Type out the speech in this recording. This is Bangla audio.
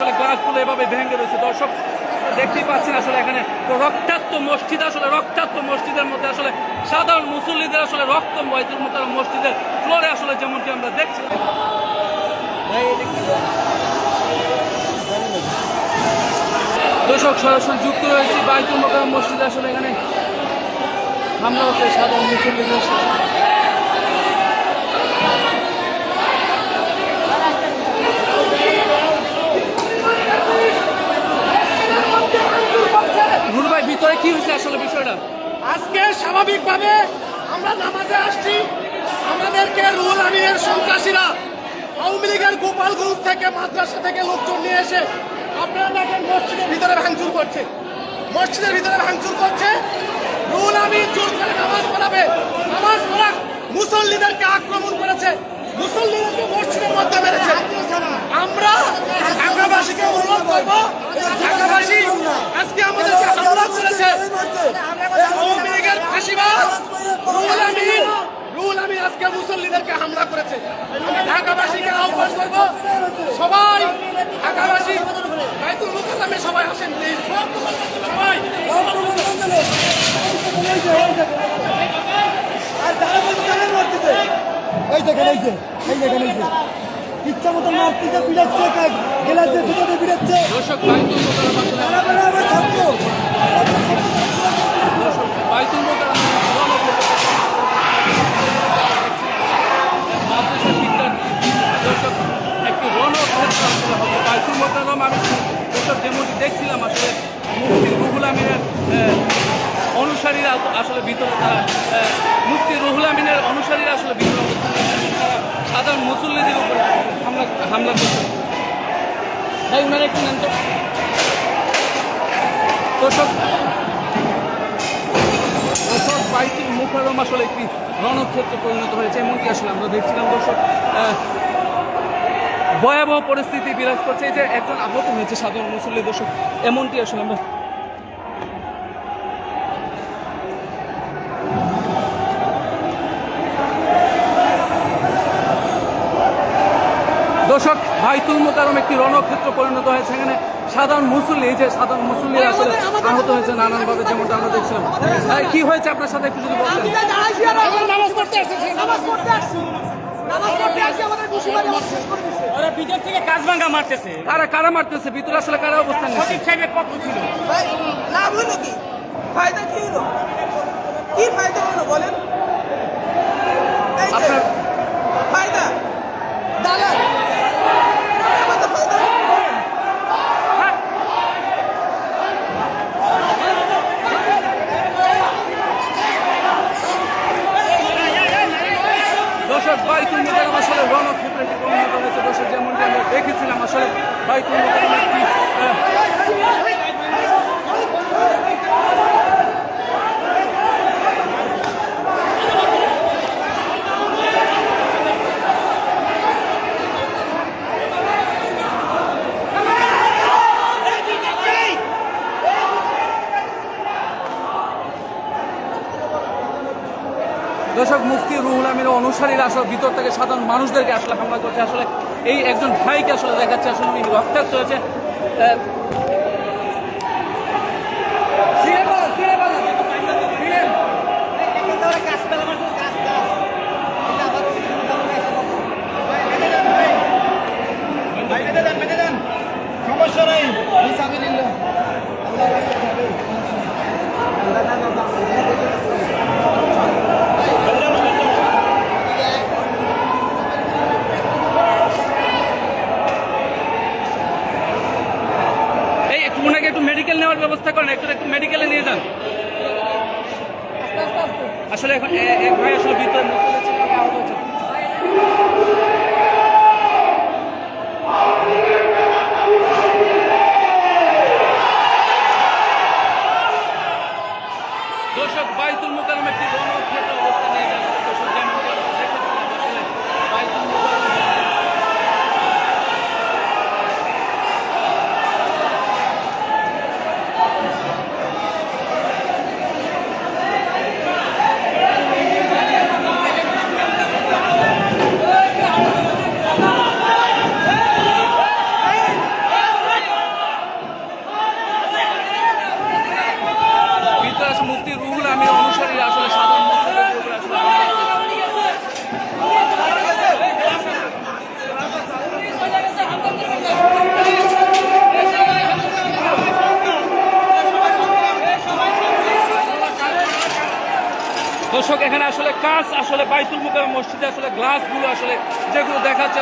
গ্লাসগুলো এভাবে ভেঙে রয়েছে। দর্শক দেখতেই পাচ্ছেন আসলে এখানে রক্তাক্ত মসজিদ, আসলে রক্তাক্ত মসজিদের মধ্যে আসলে সাধারণ মুসল্লিদের আসলে রক্ত মসজিদের ফ্লোরে আসলে যেমনটি আমরা দেখছি। দর্শক, সরাসরি যুক্ত রয়েছে। বাইতুল মোকাম মসজিদে আসলে এখানে হামলা হচ্ছে সাধারণ মুসল্লিদের ভিতরে কি হয়েছে আসলে বিষয়টা? আজকে স্বাভাবিকভাবে আমরা নামাজে আসছি। আমাদেরকে রুহুল আমিনের সন্ত্রাসীরা আওয়ামী লীগের গোপালগঞ্জ থেকে, মাদ্রাসা থেকে লোকজন নিয়ে এসে আপনারা দেখেন মসজিদের ভিতরে ভাঙচুর করছে। মসজিদের ভিতরে ভাঙচুর করছে। রুহুল আমিন জোর করে নামাজ পড়াবে। নামাজ পড়া মুসল্লিদেরকে আক্রমণ করেছে। মুসল্লিদেরকে মসজিদের মধ্যে মেরেছে। আমরা ঢাকাবাসীকে অনুরোধ করব ঢাকাবাসী আজকে আমাদেরকে হামলা করেছে আওয়ামী লীগের ফাঁসিবাদ রুহুল আমিন রুহুল আমিন আজকে মুসল্লিদেরকে হামলা করেছে আমি ঢাকাবাসীকে আহ্বান করব সবাই ঢাকাবাসী বাইতুল মুকাররমে সবাই আসেন প্লিজ সবাই আর যারা বলছে তারা মারতেছে এই দেখেন এই যে এই দেখেন এই যে। ইচ্ছা মতো মারতেছে বিড়াচ্ছে গেলাতে জুতোতে বিড়াচ্ছে। আমি যেমনটি দেখছিলাম আসলে মুফতি রুহুল আমিনের অনুসারীরা আসলে ভিতরে তারা মুফতি রুহুল আমিনের অনুসারীরা আসলে ভিতরে সাধারণ মুসল্লিদের উপর হামলা হামলা করছে। ভাই, উনারা একটু নেন তো। দর্শক দর্শক মুখারম আসলে একটি রণক্ষেত্রে পরিণত হয়েছে, এমনকি আসলে আমরা দেখছিলাম দর্শক ভয়াবহ পরিস্থিতি বিরাজ করছে। এই যে একজন আহত হয়েছে সাধারণ মুসল্লি দর্শক, এমনটি আসলে আমরা দর্শক বাইতুল মোকারম একটি রণক্ষেত্র পরিণত হয়েছে। এখানে সাধারণ মুসল্লি এই যে সাধারণ মুসল্লি আসলে আহত হয়েছে নানানভাবে যেমনটা আমরা দেখছিলাম। কি হয়েছে আপনার সাথে একটু যদি বলতেন? নামাজ পড়তে আসছি নামাজ পড়তে আসছি। করে দিচ্ছে ওরা ভিতর থেকে কাজ মারতেছে। কারা কারা মারতেছে? ভিতরে আসলে কারা অবস্থান নিচ্ছে সাহেবের পক্ষ ছিল। লাভ হলো কি? ফায়দা কি হলো? কি ফায়দা হলো বলেন? আপনার ফায়দা। দালাল আমাদের ফায়দা দর্শক বাইতুল মোকারম আসলে রণক্ষেত্রে একটি পরিণত হয়েছে দর্শক যেমনটি আমরা দেখেছিলাম দর্শক মুফতি রুহুল আমির অনুসারীরা আসলে ভিতর থেকে সাধারণ মানুষদেরকে আসলে হামলা করছে। আসলে এই একজন ভাইকে আসলে দেখাচ্ছে আসলে উনি রক্তাক্ত হয়েছে। সমস্যা নাই এই একটু ওনাকে একটু মেডিকেল নেওয়ার ব্যবস্থা করেন, একটু একটু মেডিকেলে নিয়ে যান। আসলে এখন এক ভাই আসলে ভিতরে দর্শক, বাইতুল মোকারম একটি অবস্থা নিয়ে যাচ্ছে দর্শক যেমনটি আমরা দেখেছিলাম আসলে বাইতুল মোকাররম দর্শক এখানে আসলে কাজ আসলে বাইতুল মুখের মসজিদে আসলে গ্লাসগুলো আসলে যেগুলো দেখাচ্ছে